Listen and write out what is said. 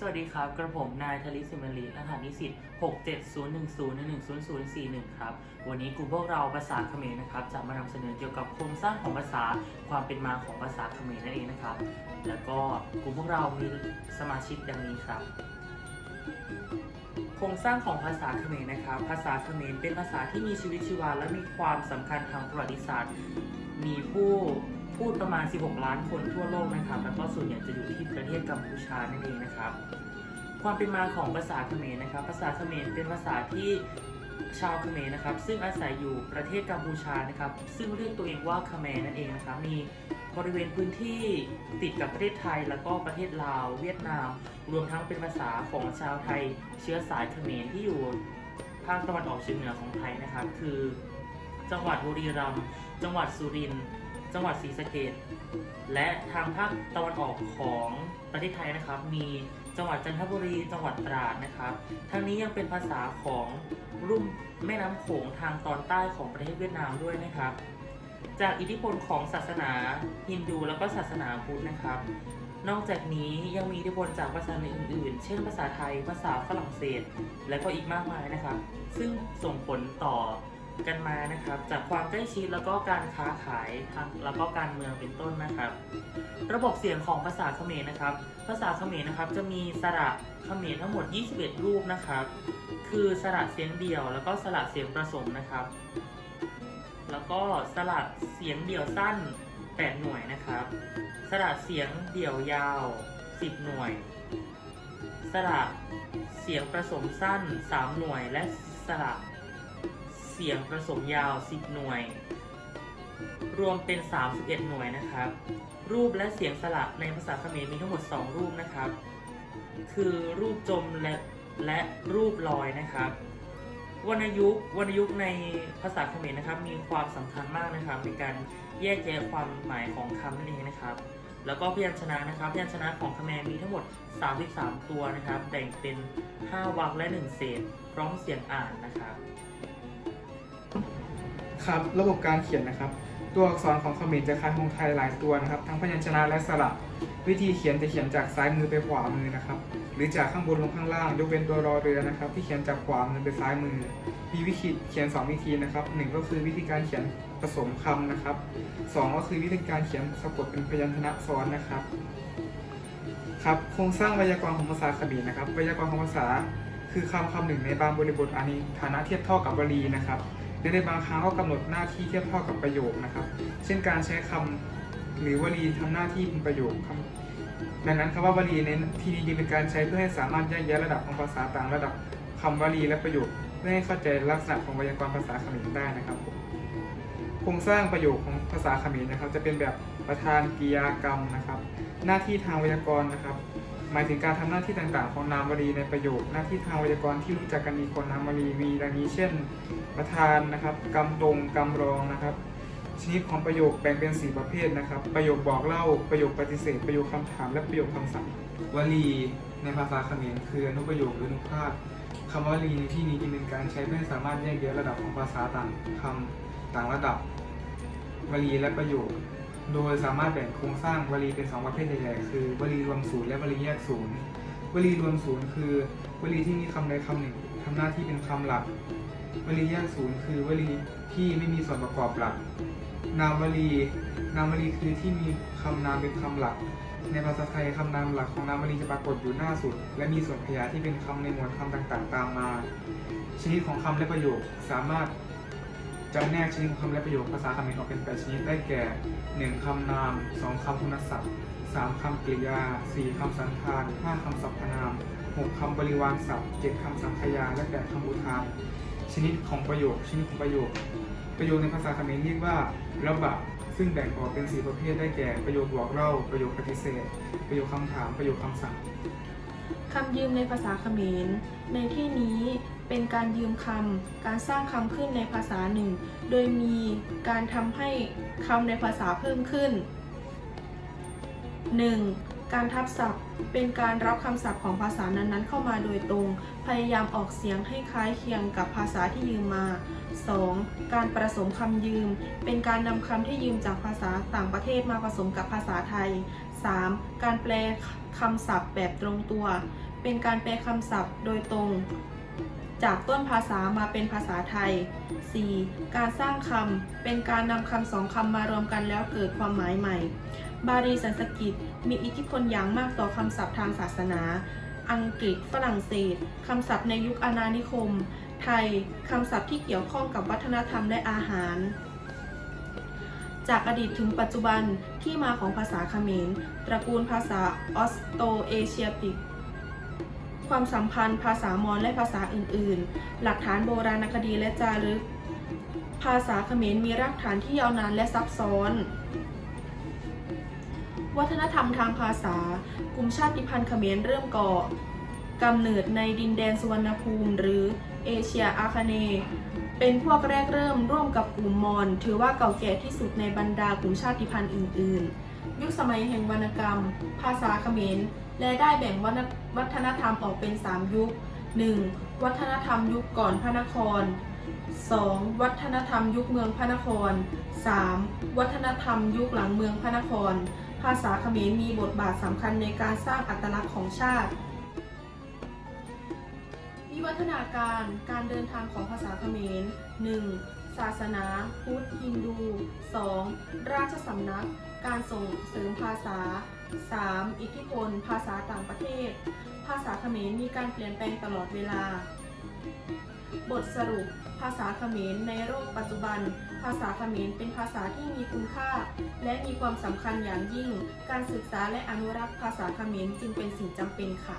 สวัสดีครับ กระผมนายธลิสิมลีรหัสนิสิต 67010110041 ครับ วันนี้กลุ่มพวกเราภาษาเขมรนะครับ จะมานำเสนอเกี่ยวกับโครงสร้างของภาษา ความเป็นมาของภาษาเขมรนั่นเองนะครับ แล้วก็กลุ่มพวกเรามีสมาชิกดังนี้ครับ โครงสร้างของภาษาเขมรนะครับ ภาษาเขมรเป็นภาษาที่มีชีวิตชีวาและมีความสำคัญทางประวัติศาสตร์ มีผู้ พูดประมาณ 16 ล้านคนทั่วโลกนะครับ แล้วก็ส่วนใหญ่จะอยู่ที่ประเทศกัมพูชานั่นเองนะครับ ความเป็นมาของภาษาเขมรนะครับ ภาษาเขมรเป็นภาษาที่ชาวเขมรนะครับ ซึ่งอาศัยอยู่ประเทศกัมพูชานะครับ ซึ่งเรียกตัวเองว่าเขมรนั่นเองนะครับ มีบริเวณพื้นที่ติดกับประเทศไทย แล้วก็ประเทศลาว เวียดนาม รวมทั้งเป็นภาษาของชาวไทย เชื้อสายเขมรที่อยู่ภาคตะวันออกเฉียงเหนือของไทยนะครับ คือ จังหวัดบุรีรัมย์จังหวัดสุรินทร์ จังหวัดศรีสะเกษและทางภาคตะวันออกของประเทศไทยนะครับ มีจังหวัดจันทบุรีจังหวัดตราดนะครับทั้งนี้ยังเป็นภาษาของรุ่มแม่น้ำโขงทางตอนใต้ของประเทศเวียดนามด้วยนะครับ จากอิทธิพลของศาสนาฮินดูแล้วก็ศาสนาพุทธนะครับ นอกจากนี้ยังมีอิทธิพลจากภาษาอื่นๆ เช่นภาษาไทยภาษาฝรั่งเศส และก็อีกมากมายนะครับ ซึ่งส่งผลต่อ กันมานะครับ จากความใกล้ชิดแล้วก็การค้าขายทางแล้วก็การเมืองเป็นต้นนะครับ ระบบเสียงของภาษาเขมรนะครับ ภาษาเขมรนะครับจะมีสระเขมรทั้งหมด 21 รูปนะครับ คือสระเสียงเดี่ยว แล้วก็สระเสียงผสมนะครับ แล้วก็สระเสียงเดี่ยวสั้น 8 หน่วยนะครับ สระเสียงเดี่ยวยาว 10 หน่วย สระเสียงผสมสั้น 3 หน่วยและสระ เสียงผสมยาว 10 หน่วย รวมเป็น 31 หน่วยนะครับ รูปและเสียงสระในภาษาเขมรมีทั้งหมด 2 รูปนะครับ คือรูปจมและและรูปลอยนะครับวรรณยุกต์วรรณยุกต์ในภาษาเขมรนะครับ มีความสำคัญมากนะครับในการแยกแยะความหมายของคำนั่นเองนะครับ แล้วก็พยัญชนะนะครับพยัญชนะของคแมรมีทั้งหมด 33 ตัวนะครับ แบ่งเป็น 5วรรคและ 1 เศษ พร้อมเสียงอ่านนะครับ ครับระบบการเขียนนะครับ ตัวอักษรของเขมรจะคล้ายของไทยหลายตัวนะครับ ทั้งพยัญชนะและสระวิธีเขียนจะเขียนจากซ้ายมือไปขวามือนะครับ หรือจากข้างบนลงข้างล่างยกเว้นตัวรอเรือนะครับ ที่เขียนจากขวามือไปซ้ายมือ มีวิธีเขียน 2 วิธีนะครับหนึ่งก็คือวิธีการเขียนผสมคำนะครับสองก็คือวิธีการเขียนสะกดเป็นพยัญชนะซ้อนนะครับครับโครงสร้างไวยากรณ์ของภาษาเขมรนะครับไวยากรณ์ของภาษา คือคำคำหนึ่งในบางบริบทอันนี้ฐานะเทียบเท่ากับวลีนะครับ หรือในบางครั้งก็กำหนดหน้าที่เทียบเท่ากับประโยคนะครับ เช่นการใช้คำหรือวลีทำหน้าที่เป็นประโยคคำดังนั้นคำว่าวลีในที่นี้จึงเป็นการใช้เพื่อให้สามารถแยกแยะระดับของภาษาต่างระดับคำวลีและประโยค เพื่อให้เข้าใจลักษณะของไวยากรณ์ภาษาเขมรได้นะครับโครงสร้างประโยคของภาษาเขมรนะครับ จะเป็นแบบประธานกริยากรรมนะครับ หน้าที่ทางไวยากรณ์นะครับ หมายถึงการทำหน้าที่ต่างๆ ของนามวลีในประโยค หน้าที่ทางไวยากรณ์ที่รู้จักกันดีคนนามวลีมีดังนี้ เช่น ประธานนะครับกรรมตรงกรรมรองนะครับ ชนิดของประโยคแบ่งเป็น 4 ประเภทนะครับ ประโยคบอกเล่าประโยคปฏิเสธ ประโยคคำถามและประโยคคำสั่งวลีในภาษาเขมรคืออนุประโยคหรืออนุภาคคำว่าวลีในที่นี้จึงเป็นการใช้เพื่อสามารถแยกแยะระดับของภาษาต่างคำต่างระดับวลีและประโยค โดยสามารถแบ่งโครงสร้างวลีเป็น 2 ประเภทใหญ่ๆ คือ วลีรวมศูนย์และวลีแยกศูนย์ วลีรวมศูนย์คือ วลีที่มีคำใดคำหนึ่งทำหน้าที่เป็นคำหลัก วลีแยกศูนย์คือวลีที่ไม่มีส่วนประกอบหลัก นามวลี นามวลีคือที่มีคำนามเป็นคำหลัก ในภาษาไทยคำนามหลักของนามวลีจะปรากฏอยู่หน้าสุด และมีส่วนขยายที่เป็นคำในหมวดคำต่างๆ ตามมา ชนิดของคำและประโยคสามารถ จำแนกชนิดคำและประโยคภาษาเขมรออกเป็นแปดชนิดได้แก่ 1. คำนาม 2. คำคุณศัพท์ 3. คำกริยา 4. คำสันธาน 5. คำสรรพนาม 6. คำบริวารศัพท์ 7. คำสังคยา และ 8. คำอุทาน ชนิดของประโยค ชนิดของประโยค ประโยคในภาษาเขมรเรียกว่า ระบะ ซึ่งแบ่งออกเป็น 4 ประเภทได้แก่ประโยคบอกเล่า ประโยคปฏิเสธ ประโยคคำถาม ประโยคคำสั่ง คำยืมในภาษาเขมร ในที่นี้เป็นการยืมคำ การสร้างคำขึ้นในภาษาหนึ่ง โดยมีการทำให้คำในภาษาเพิ่มขึ้น 1. การทับศัพท์ เป็นการรับคำศัพท์ของภาษานั้นๆ เข้ามาโดยตรง พยายามออกเสียงให้คล้ายเคียงกับภาษาที่ยืมมา 2. การผสมคำยืม เป็นการนำคำที่ยืมจากภาษาต่างประเทศมาผสมกับภาษาไทย 3. การแปลคำศัพท์แบบตรงตัว เป็นการแปลคำศัพท์โดยตรง จากต้นภาษามาเป็นภาษาไทย 4. การสร้างคำเป็นการนำคำสองคำมารวมกันแล้วเกิดความหมายใหม่ บาลีสันสกฤตมีอิทธิพลอย่างมากต่อคำศัพท์ทางศาสนา อังกฤษ ฝรั่งเศสคำศัพท์ในยุคอาณานิคม ไทยคำศัพท์ที่เกี่ยวข้องกับวัฒนธรรมและอาหาร จากอดีตถึงปัจจุบันที่มาของภาษาเขมร ตระกูลภาษาออสโตเอเชียติก ความสัมพันธ์ภาษามอญและภาษาอื่น ๆ หลักฐานโบราณคดีและจารึก ภาษาเขมรมีรากฐานที่ยาวนานและซับซ้อนวัฒนธรรมทางภาษากลุ่มชาติพันธุ์เขมรเริ่มก่อกำเนิดในดินแดนสุวรรณภูมิ หรือ เอเชียอาคาเน เป็นพวกแรกเริ่มร่วมกับกลุ่มมอญถือว่าเก่าแก่ที่สุดในบรรดากลุ่มชาติพันธุ์อื่น ๆ ยุคสมัยแห่งวรรณกรรม ภาษาเขมร และได้แบ่งวัฒนวัฒนธรรมออกเป็น 3 ยุค 1. วัฒนธรรมยุคก่อนพระนคร 2. วัฒนธรรมยุคเมืองพระนคร 3. วัฒนธรรมยุคหลังเมืองพระนคร ภาษาเขมรมีบทบาทสำคัญในการสร้างอัตลักษณ์ของชาติ วิวัฒนาการการเดินทางของภาษาเขมร 1. ศาสนา พุทธฮินดู 2. ราชสำนัก การส่งเสริมภาษา 3. อิทธิพล ภาษาต่างประเทศ ภาษาเขมรมีการเปลี่ยนแปลงตลอดเวลา บทสรุป ภาษาเขมรในโลกปัจจุบัน ภาษาเขมรเป็นภาษาที่มีคุณค่า และมีความสำคัญอย่างยิ่ง การศึกษาและอนุรักษ์ภาษาเขมรจึงเป็นสิ่งจำเป็นค่ะ